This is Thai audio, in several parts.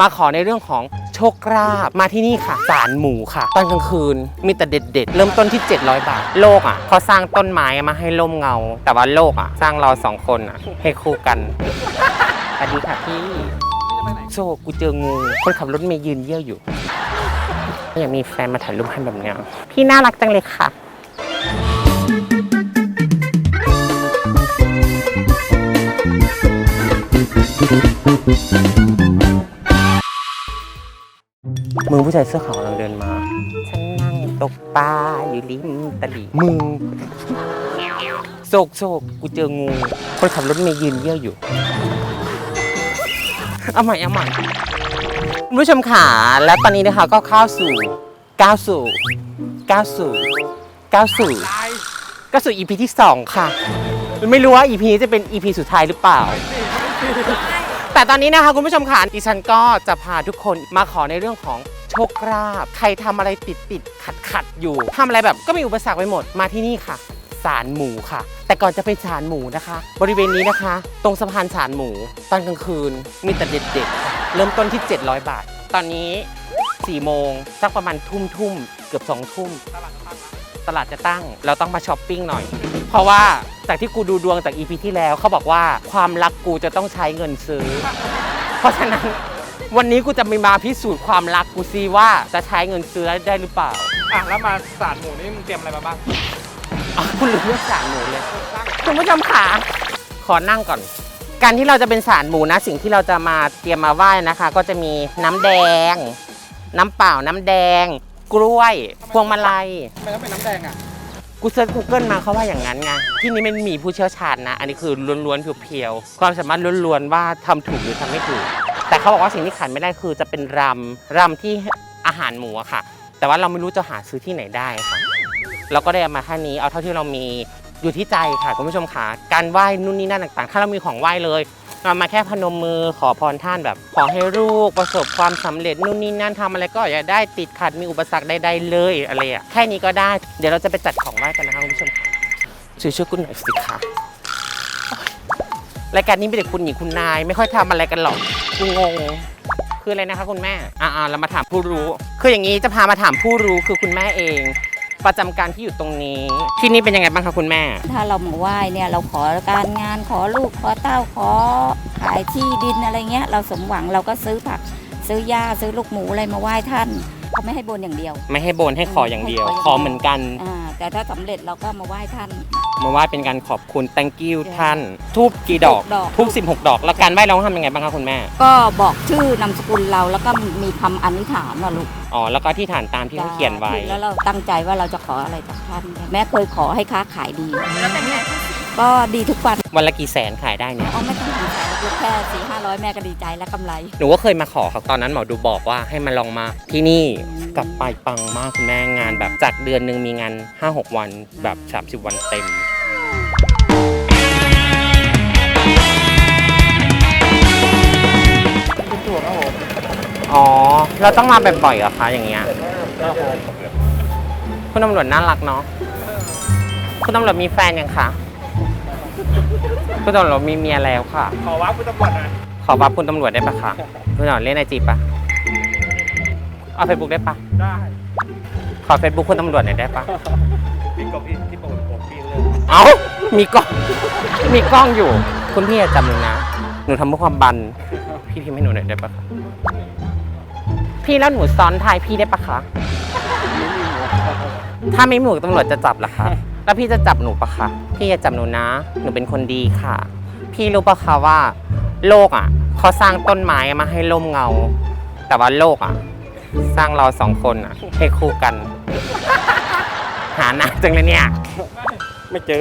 มาขอในเรื่องของโชคลาภมาที่นี่ค่ะศาลหมูค่ะ ตอนกลางคืนมีแต่เด็ด ๆ เริ่มต้นที่ 700 บาท โลกอะเขาสร้างต้นไม้มาให้ร่มเงา แต่ว่าโลกอะ สร้างเราสองคนอะ ให้คู่กันสวัสดีค่ะพี่โซกูเจองูคนขับรถเมย์ยืนเยี่ยวอยู่อยากมีแฟนมาถ่ายรูปให้แบบเนี้ยพี่น่ารักจังเลยค่ะ มึงผู้ชายเสื้อขาวกำลังเดินมา ฉันนั่งตกปลาอยู่ริมตลิ่งมึงโศกโศกกูเจองูคนขับรถเมย์ยืนเยี่ยวอยู่ เอาใหม่เอาใหม่คุณผู้ชมขาและตอนนี้นะคะก็เข้าสู่ก้าวสู่ก้าวสู่ก้าวสู่ก้าวสู่ EP ที่2ค่ะ ไม่รู้ว่า EP นี้จะเป็น EP สุดท้ายหรือเปล่า แต่ตอนนี้นะคะคุณผู้ชมค่ะดิฉันก็จะพาทุกคนมาขอในเรื่องของโชคลาภใครทำอะไรติดติดขัดขัดอยู่ทำอะไรแบบก็มีอุปสรรคไปหมดมาที่นี่ค่ะศาลหมูค่ะ แต่ก่อนจะไปศาลหมูนะคะ บริเวณนี้นะคะ ตรงสะพานศาลหมู ตอนกลางคืนมีแต่เด็ดๆเริ่มต้นที่ 700 บาท ตอนนี้4โมงสักประมาณทุ่มทุ่มเกือบ2ทุ่มตลาดจะตั้ง เราต้องมาช้อปปิ้งหน่อย เพราะว่าจากที่กูดูดวงจากอีพีที่แล้วเขาบอกว่าความรักกูจะต้องใช้เงินซื้อ เพราะฉะนั้นวันนี้กูจะมีมาพิสูจน์ความรักกูซิว่าจะใช้เงินซื้อได้หรือเปล่าอะแล้วมาสารหมูนี่มึงเตรียมอะไรมาบ้างอ๋อคุณลืมเลือกสารหมูเลยคุณผู้ชมขาขอนั่งก่อน การที่เราจะเป็นสารหมูนะ สิ่งที่เราจะมาเตรียมมาไหว้นะคะ ก็จะมีน้ำแดง น้ำเปล่าน้ำแดง กล้วย พวงมาลัย ทำไมต้องเป็นน้ำแดงอะ กูเซิร์ช Google มาเขาว่าอย่างนั้นไงที่นี่ไม่มีผู้เชี่ยวชาญนะ อันนี้คือล้วนๆเพียวๆความสามารถล้วนๆว่าทำถูกหรือทำไม่ถูก แต่เขาบอกว่าสิ่งที่ขาดไม่ได้คือจะเป็นรำรำที่อาหารหมูอะค่ะ แต่ว่าเราไม่รู้จะหาซื้อที่ไหนได้ค่ะเราก็ได้มาแค่นี้เอาเท่าที่เรามีอยู่ที่ใจค่ะคุณผู้ชมค่ะการไหว้นู่นนี่นั่นต่างๆ ถ้าเรามีของไหว้เลย เรามาแค่พนมมือขอพรท่านแบบ ขอให้ลูกประสบความสำเร็จนู่นนี่นั่นทำอะไรก็อย่าได้ติดขัดมีอุปสรรคใดๆเลยอะไรอะแค่นี้ก็ได้ เดี๋ยวเราจะไปจัดของไหว้กันนะคะคุณผู้ชมค่ะช่วยช่วยคุณหน่อยสิคะรายการนี้มีแต่คุณหญิงคุณนาย ไม่ค่อยทำอะไรกันหรอกกูงงคืออะไรนะคะคุณแม่ อ่าเรามาถามผู้รู้ คืออย่างนี้จะพามาถามผู้รู้คือคุณแม่เอง ประจำการที่อยู่ตรงนี้ ที่นี่เป็นยังไงบ้างคะคุณแม่ ถ้าเรามาไหว้เนี่ยเราขอการงานขอลูกขอเต้าขอขายที่ดินอะไรเงี้ย เราสมหวังเราก็ซื้อผัก ซื้อหญ้าซื้อลูกหมูอะไรมาไหว้ท่านเขาไม่ให้บนอย่างเดียว ไม่ให้บนให้ขออย่างเดียวให้ขออย่างเดียวขอเหมือนกัน อ่าแต่ถ้าสำเร็จเราก็มาไหว้ท่าน มาว่าเป็นการขอบคุณ thank you ท่าน ทูบกี่ดอก ดอก ทูบ16 ดอก แล้วการไหว้เราต้องทำยังไงบ้างคะคุณแม่ ก็บอกชื่อนามสกุลเราแล้วก็มีคำอธิษฐานนะลูกอ๋อ แล้วก็ที่ฐานตามที่เขาเขียนไว้ แล้วเราตั้งใจว่าเราจะขออะไรจากท่าน แม่เคยขอให้ค้าขายดี ก็ดีทุกวัน วันละกี่แสนขายได้เนี่ย อ๋อไม่ต้องถึงแสน ลูกแค่สี่ห้าร้อยแม่ก็ดีใจแล้วกำไร หนูก็เคยมาขอครับตอนนั้นหมอดูบอกว่าให้มาลองมาที่นี่กลับไปปังมากคุณแม่งานแบบจากเดือนหนึ่งมีงาน 5-6 วันแบบ 30 วันเต็ม เป็นตัวครับผมอ๋อ เราต้องมาบ่อยๆเหรอคะอย่างเงี้ย ครับผมคุณตำรวจน่ารักเนาะ คุณตำรวจมีแฟนยังคะ คุณตำรวจมีเมียแล้วค่ะ ขอวับคุณตำรวจหน่อยขอบัฟคุณตำรวจได้ปะคะคุณตำรวจเล่นไอจีปะเอาเฟซบุ๊กได้ปะได้ขอเฟซบุ๊กคุณตำรวจหน่อยได้ปะพี่กบพี่ที่ปกติผมพี่เรื่องเอ้ามีกล้องมีกล้องอยู่ คุณพี่อย่าจำหนูนะ หนูทำเพื่อความบัน พี่พิมพ์ให้หนูหน่อยได้ปะคะพี่แล้วหนูซ้อนท้ายพี่ได้ปะคะ ถ้าไม่มีหมวกตำรวจจะจับเหรอคะ แล้วพี่จะจับหนูปะคะ พี่อย่าจับหนูนะ หนูเป็นคนดีค่ะ พี่รู้ปะคะว่า โลกอะเขาสร้างต้นไม้มาให้ร่มเงา แต่ว่าโลกอะ สร้างเราสองคนอะให้คู่กัน หาหนักจังเลยเนี่ย ไม่เจอ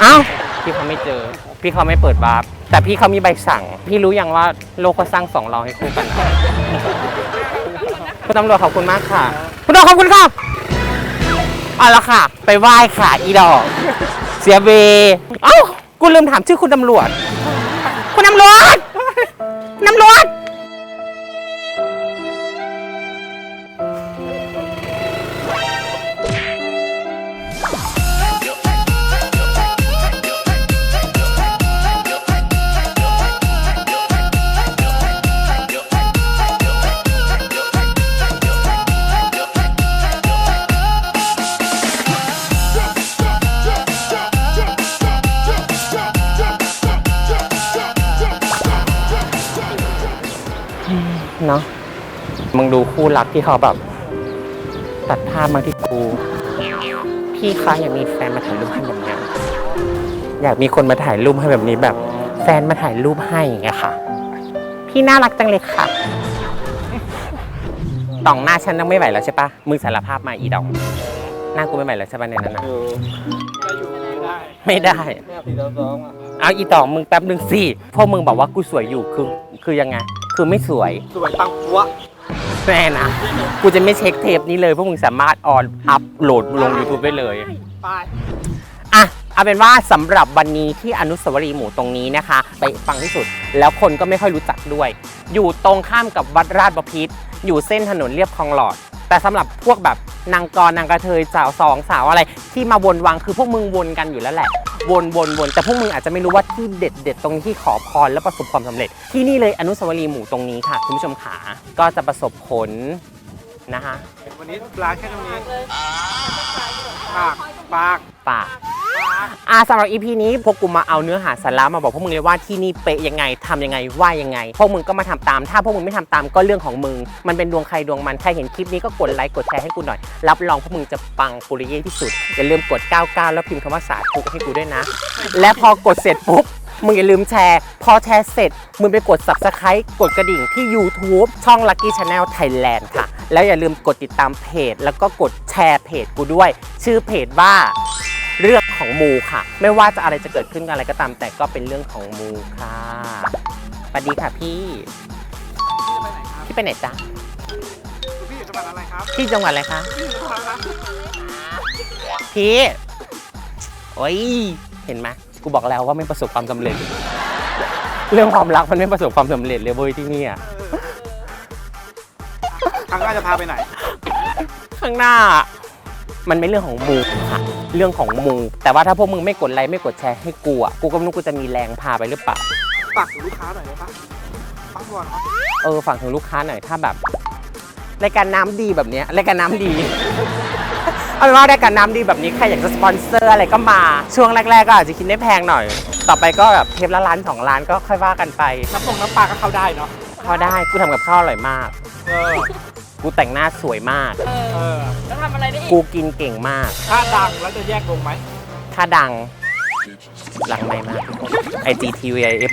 เอ้า พี่เขาไม่เจอ พี่เขาไม่เปิดวาร์ปแต่พี่เขามีใบสั่ง พี่รู้ยังว่าโลกเขาสร้างสองเราให้คู่กันนะคุณตำรวจขอบคุณมากค่ะ คุณตำรวจขอบคุณค่ะ เอาละค่ะ ไปไหว้ค่ะอีดอกเสียเวเอ้ากูลืมถามชื่อคุณตำรวจ คุณตำรวจตำรวจ เนาะมึงดูคู่รักที่เขาแบบ ตัดภาพมาที่กูพี่คะอยากมีแฟนมาถ่ายรูปให้แบบเนี้ยอยากมีคนมาถ่ายรูปให้แบบนี้แบบ แฟนมาถ่ายรูปให้อย่างเงี้ยค่ะ พี่น่ารักจังเลยค่ะต่องหน้าฉันต้องไม่ไหวแล้วใช่ปะมึงสารภาพมาอีดองหน้ากูไม่ไหวแล้วใช่ปะในนั้นนะอยู่ก็อยู่ไม่ได้ไม่ได้แม่สี่ต่อสองอะเอาอีตองมึงแป๊บหนึ่งสิพวกมึงบอกว่ากูสวยอยู่คือคือยังไง คือไม่สวย สวยปังปัวแน่นะ กูจะไม่เช็คเทปนี้เลยพวกมึงสามารถออนอัพโหลดลง YouTube ได้เลย ไปอะ เอาเป็นว่าสำหรับวันนี้ที่อนุสาวรีย์หมู่ตรงนี้นะคะ ไปฟังที่สุด แล้วคนก็ไม่ค่อยรู้จักด้วย อยู่ตรงข้ามกับวัดราชบพิตรอยู่เส้นถนนเรียบคลองหลอด แต่สำหรับพวกแบบนางกรนางกระเทยสาวสองสาวอะไร ที่มาวนวังคือพวกมึงวนกันอยู่แล้วแหละ วนวนวนแต่พวกมึงอาจจะไม่รู้ว่าที่เด็ดเด็ดตรงนี้ที่ขอพรและประสบความสำเร็จ ที่นี่เลยอนุสาวรีย์หมู่ตรงนี้ค่ะคุณผู้ชมขาก็จะประสบผลนะคะวันนี้ปลาแค่ตรงนี้ปากปากปาก อ่าสำหรับ EP นี้พวกกูมาเอาเนื้อหาสาระมาบอกพวกมึงเลยว่าที่นี่เป๊ะยังไงทำยังไงว่ายังไง พวกมึงก็มาทำตาม ถ้าพวกมึงไม่ทำตามก็เรื่องของมึง มันเป็นดวงใครดวงมัน ใครเห็นคลิปนี้ก็กดไลค์กดแชร์ให้กูหน่อย รับรองพวกมึงจะปังปุริเย่ที่สุด อย่าลืมกด 99 แล้วพิมพ์คำว่าสาธุให้กูด้วยนะ และพอกดเสร็จปุ๊บ มึงอย่าลืมแชร์ พอแชร์เสร็จ มึงไปกด subscribe กดกระดิ่งที่ YouTube ช่อง Lucky Channel Thailand ค่ะ แล้วอย่าลืมกดติดตามเพจ แล้วก็กดแชร์เพจกูด้วย ชื่อเพจว่า เรื่องของมูค่ะ ไม่ว่าจะอะไรจะเกิดขึ้นอะไรก็ตาม แต่ก็เป็นเรื่องของมูค่ะสวัสดีค่ะพี่พี่ไปไหนจ๊ะพี่อยู่จังหวัดอะไรครับพี่จังหวัดอะไรคะพี่อยู่จังหวัดอะไรครับพี่โอ้ยเห็นไหมกูบอกแล้วว่าไม่ประสบความสำเร็จ เรื่องความรักมันไม่ประสบความสำเร็จเลยเว้ยที่เนี่ยครั้งหน้าจะพาไปไหน ข้างหน้า มันไม่เรื่องของมูค่ะ เรื่องของมู แต่ว่าถ้าพวกมึงไม่กดไลค์ไม่กดแชร์ให้กูอะกูก็ไม่รู้กูจะมีแรงพาไปหรือเปล่า ฝากถึงลูกค้าหน่อยได้ปะฟังก่อนครับเออฝากถึงลูกค้าหน่อยถ้าแบบรายการน้ำดีแบบเนี้ยรายการน้ำดี เอาเป็นว่ารายการน้ำดีแบบนี้ใครอยากจะสปอนเซอร์อะไรก็มา ช่วงแรก ๆ ก็อาจจะคิดได้แพงหน่อย ต่อไปก็แบบเทปละล้านสองล้านก็ค่อยว่ากันไปน้ำปงน้ำปลาก็เข้าได้เนาะพอได้กูทำกับข้าวอร่อยมาก เออ กูแต่งหน้าสวยมาก เออ แล้วทำอะไรได้อีกกูกินเก่งมาก ถ้าดังแล้วจะแยกลงไหมถ้าดังหลังไม่มากทุกคน IGTVIF